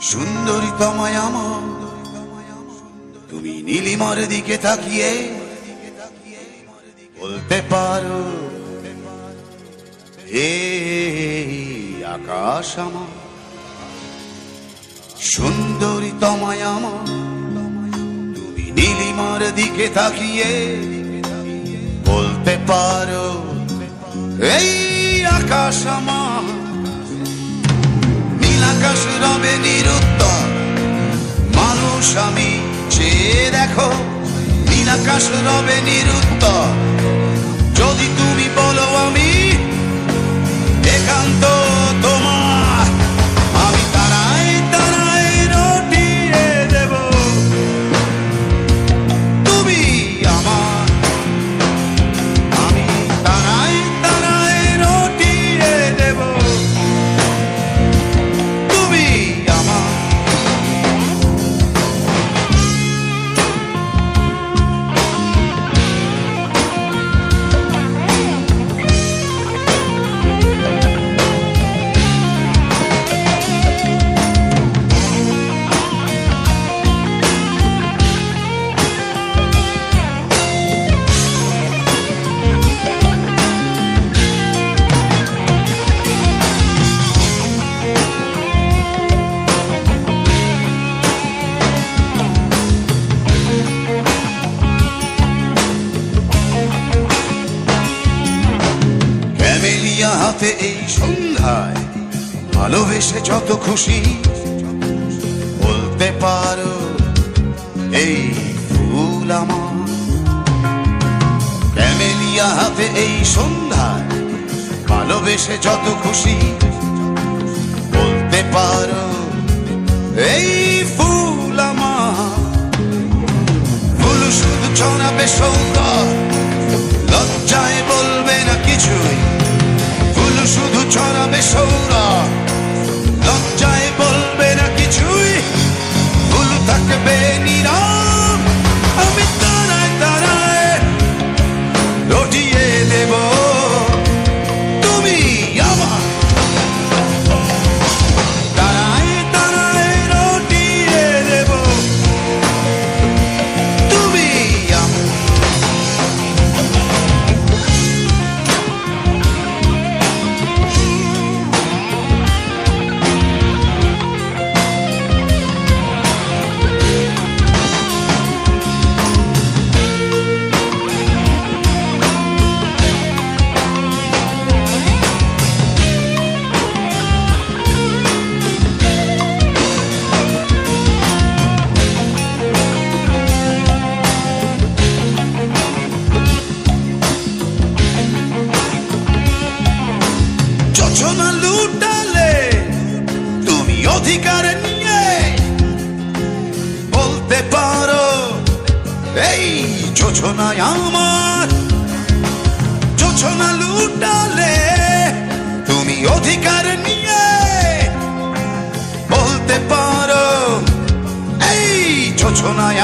সুন্দরী তোমায় আমার। তুমি নীলিমার দিকে তাকিয়ে বলতে পারো, হে আকাশ আমার। সুন্দরী তোমায় আমার। তুমি নীলিমার দিকে তাকিয়ে বলতে পারো, এই আকাশ আমার। আমি চেয়ে দেখো নীলাকাশ রবে নিরুত্তর। যদি তুমি বলো আমি হাতে এই সন্ধ্যায় ভালোবেসে যত খুশি বলতে পারো, এই ফুল আমার। ক্যামেলিয়া হাতে এই সন্ধ্যায় ভালোবেসে যত খুশি বলতে পারো, এই ফুল আমার। ফুল শুধু ছড়াবে সৌন্দর্য যোজনায় আমার যোজনা লুটালে তুমি অধিকার নিয়ে বলতে পারো এই যোজনায়